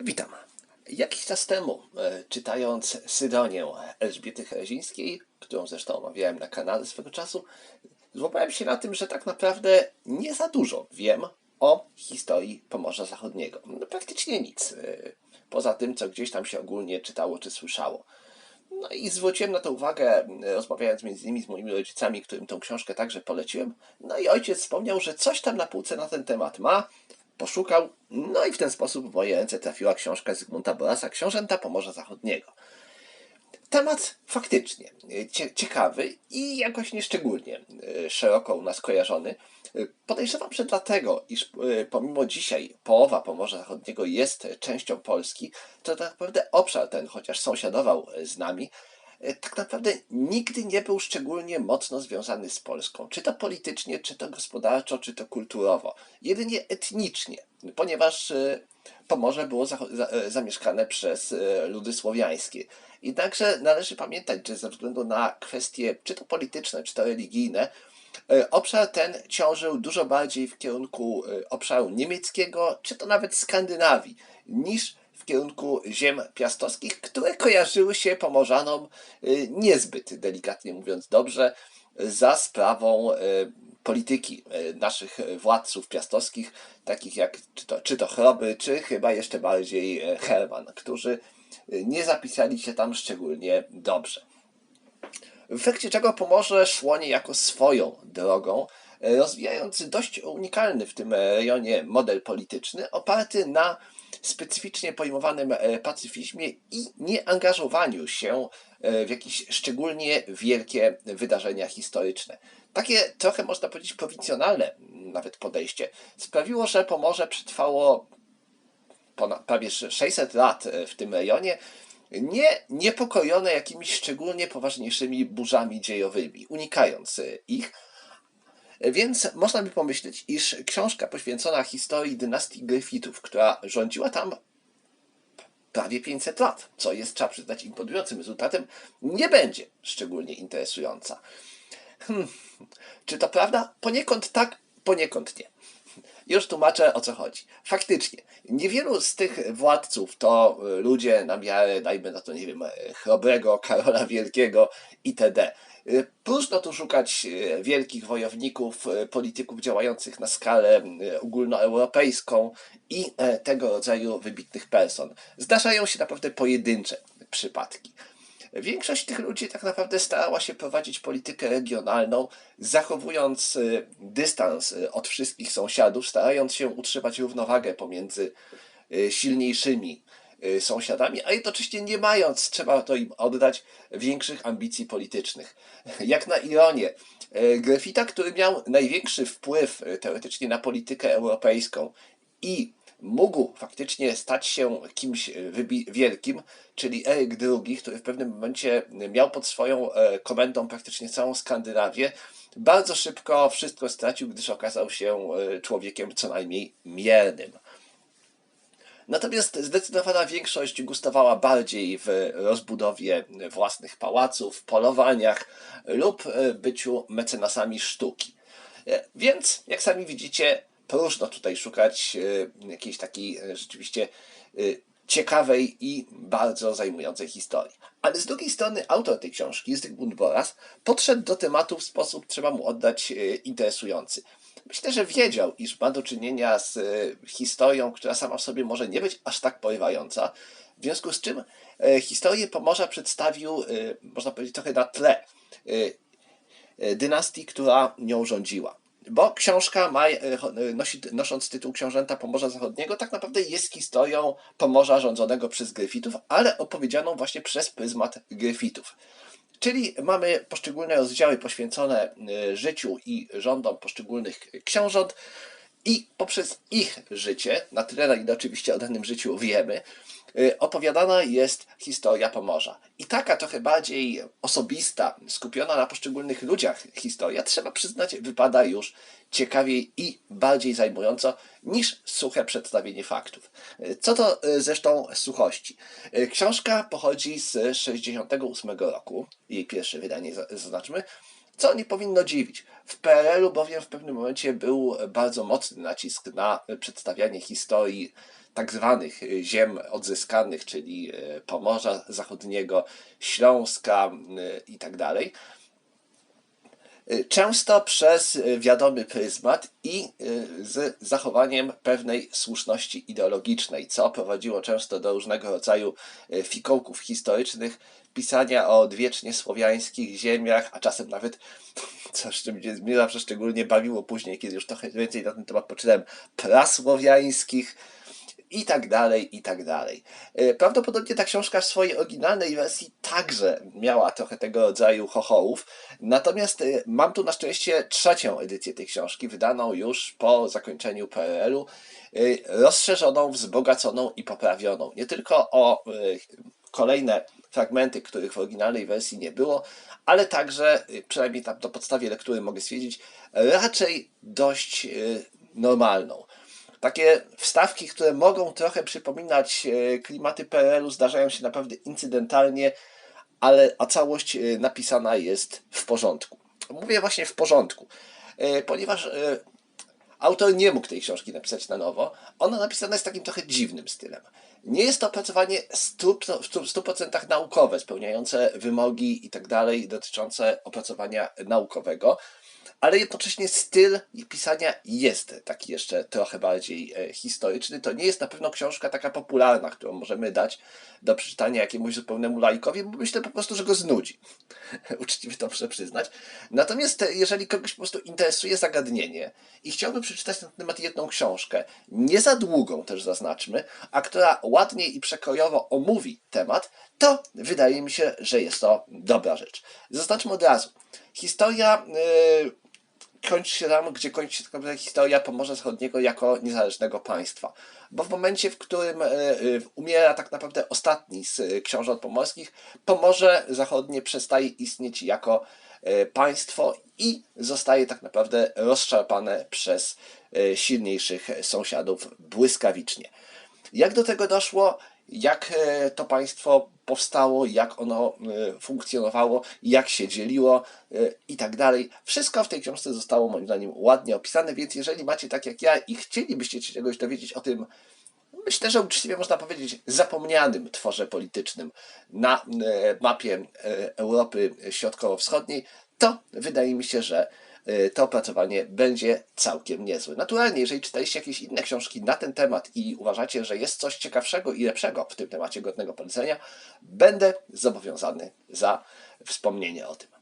Witam. Jakiś czas temu, e, czytając Sydonię Elżbiety Herezińskiej, którą zresztą omawiałem na kanale swego czasu, złapałem się na tym, że tak naprawdę nie za dużo wiem o historii Pomorza Zachodniego. No, praktycznie nic, e, poza tym, co gdzieś tam się ogólnie czytało czy słyszało. No i zwróciłem na to uwagę, e, rozmawiając między innymi z moimi rodzicami, którym tą książkę także poleciłem. No i ojciec wspomniał, że coś tam na półce na ten temat ma, poszukał, no i w ten sposób w moje ręce trafiła książka Zygmunta Borasa, Książęta Pomorza Zachodniego. Temat faktycznie cie, ciekawy i jakoś nieszczególnie e, szeroko u nas kojarzony. E, podejrzewam, że dlatego, iż e, pomimo dzisiaj połowa Pomorza Zachodniego jest częścią Polski, to tak naprawdę obszar ten, chociaż sąsiadował z nami, tak naprawdę nigdy nie był szczególnie mocno związany z Polską. Czy to politycznie, czy to gospodarczo, czy to kulturowo. Jedynie etnicznie, ponieważ Pomorze było zamieszkane przez ludy słowiańskie. Jednakże należy pamiętać, że ze względu na kwestie czy to polityczne, czy to religijne, obszar ten ciążył dużo bardziej w kierunku obszaru niemieckiego, czy to nawet Skandynawii, niż w kierunku ziem piastowskich, które kojarzyły się Pomorzanom niezbyt, delikatnie mówiąc dobrze, za sprawą polityki naszych władców piastowskich, takich jak czy to, czy to Chroby, czy chyba jeszcze bardziej Herman, którzy nie zapisali się tam szczególnie dobrze. W efekcie czego Pomorze szło niejako swoją drogą, rozwijając dość unikalny w tym rejonie model polityczny, oparty na specyficznie pojmowanym pacyfizmie i nieangażowaniu się w jakieś szczególnie wielkie wydarzenia historyczne. Takie trochę można powiedzieć prowincjonalne nawet podejście sprawiło, że Pomorze przetrwało ponad, prawie 600 lat w tym rejonie, nie niepokojone jakimiś szczególnie poważniejszymi burzami dziejowymi, unikając ich. Więc można by pomyśleć, iż książka poświęcona historii dynastii Griffithów, która rządziła tam prawie 500 lat, co jest, trzeba przyznać, imponującym rezultatem, nie będzie szczególnie interesująca. Hmm. Czy to prawda? Poniekąd tak, poniekąd nie. Już tłumaczę o co chodzi. Faktycznie, niewielu z tych władców to y, ludzie na miarę, dajmy na to, nie wiem, Chrobrego, Karola Wielkiego itd. Y, próżno tu szukać y, wielkich wojowników, polityków działających na skalę ogólnoeuropejską i e, tego rodzaju wybitnych person. Zdarzają się naprawdę pojedyncze przypadki. Większość tych ludzi tak naprawdę starała się prowadzić politykę regionalną, zachowując y, dystans y, od wszystkich sąsiadów, starając się utrzymać równowagę pomiędzy y, silniejszymi sąsiadami, a jednocześnie nie mając, trzeba to im oddać, większych ambicji politycznych. Jak na ironię, Grefita, który miał największy wpływ teoretycznie na politykę europejską i mógł faktycznie stać się kimś wielkim, czyli Eryk II, który w pewnym momencie miał pod swoją e, komendą praktycznie całą Skandynawię, bardzo szybko wszystko stracił, gdyż okazał się e, człowiekiem co najmniej miernym. Natomiast zdecydowana większość gustowała bardziej w rozbudowie własnych pałaców, polowaniach lub e, byciu mecenasami sztuki. Więc, jak sami widzicie, próżno tutaj szukać e, jakiejś takiej e, rzeczywiście e, ciekawej i bardzo zajmującej historii. Ale z drugiej strony autor tej książki, Zygmunt Boras, podszedł do tematu w sposób, trzeba mu oddać, interesujący. Myślę, że wiedział, iż ma do czynienia z historią, która sama w sobie może nie być aż tak porywająca, w związku z czym historię Pomorza przedstawił, można powiedzieć, trochę na tle dynastii, która nią rządziła bo książka ma, e, e, nosi, nosząc tytuł Książęta Pomorza Zachodniego, tak naprawdę jest historią Pomorza rządzonego przez Gryfitów, ale opowiedzianą właśnie przez pryzmat Gryfitów. Czyli mamy poszczególne rozdziały poświęcone e, życiu i rządom poszczególnych książąt i poprzez ich życie, na tyle na ile oczywiście o danym życiu wiemy, Y, opowiadana jest historia Pomorza. I taka trochę bardziej osobista, skupiona na poszczególnych ludziach historia, trzeba przyznać, wypada już ciekawiej i bardziej zajmująco niż suche przedstawienie faktów. Y, co to y, zresztą suchości? Książka pochodzi z 68 roku, jej pierwsze wydanie zaznaczmy, co nie powinno dziwić. W PRL-u bowiem w pewnym momencie był bardzo mocny nacisk na przedstawianie historii tak zwanych e, ziem odzyskanych, czyli e, Pomorza Zachodniego, Śląska e, i tak dalej. Często przez wiadomy pryzmat i z zachowaniem pewnej słuszności ideologicznej, co prowadziło często do różnego rodzaju fikołków historycznych, pisania o odwiecznie słowiańskich ziemiach, a czasem nawet, co mnie zawsze szczególnie bawiło później, kiedy już trochę więcej na ten temat poczytałem, prasłowiańskich i tak dalej, i tak dalej. E, Prawdopodobnie ta książka w swojej oryginalnej wersji także miała trochę tego rodzaju chochołów, natomiast e, mam tu na szczęście trzecią edycję tej książki, wydaną już po zakończeniu PRL-u, e, rozszerzoną, wzbogaconą i poprawioną. Nie tylko o kolejne fragmenty, których w oryginalnej wersji nie było, ale także, y, przynajmniej tam na podstawie lektury mogę stwierdzić, raczej dość y, normalną. Takie wstawki, które mogą trochę przypominać y, klimaty PRL-u, zdarzają się naprawdę incydentalnie, ale a całość napisana jest w porządku. Mówię właśnie w porządku, ponieważ Autor nie mógł tej książki napisać na nowo. Ona napisana jest takim trochę dziwnym stylem. Nie jest to opracowanie w 100% naukowe, spełniające wymogi i tak dalej, dotyczące opracowania naukowego, ale jednocześnie styl pisania jest taki jeszcze trochę bardziej e, historyczny. To nie jest na pewno książka taka popularna, którą możemy dać do przeczytania jakiemuś zupełnemu laikowi, bo myślę po prostu, że go znudzi. Uczciwie to muszę przyznać. Natomiast e, jeżeli kogoś po prostu interesuje zagadnienie i chciałby przeczytać na ten temat jedną książkę, nie za długą też zaznaczmy, a która ładnie i przekrojowo omówi temat, to wydaje mi się, że jest to dobra rzecz. Zaznaczmy od razu. Historia yy, kończy się tam, gdzie kończy się historia Pomorza Zachodniego jako niezależnego państwa. Bo w momencie, w którym e, e, umiera tak naprawdę ostatni z książąt pomorskich, Pomorze Zachodnie przestaje istnieć jako państwo i zostaje tak naprawdę rozszarpane przez silniejszych sąsiadów błyskawicznie. Jak do tego doszło? Jak e, to państwo powstało, jak ono e, funkcjonowało, jak się dzieliło e, i tak dalej. Wszystko w tej książce zostało moim zdaniem ładnie opisane, więc jeżeli macie tak jak ja i chcielibyście się czegoś dowiedzieć o tym, myślę, że uczciwie można powiedzieć, zapomnianym tworze politycznym na mapie Europy Środkowo-Wschodniej, to wydaje mi się, że e, to opracowanie będzie całkiem niezłe. Naturalnie, jeżeli czytaliście jakieś inne książki na ten temat i uważacie, że jest coś ciekawszego i lepszego w tym temacie godnego polecenia, będę zobowiązany za wspomnienie o tym.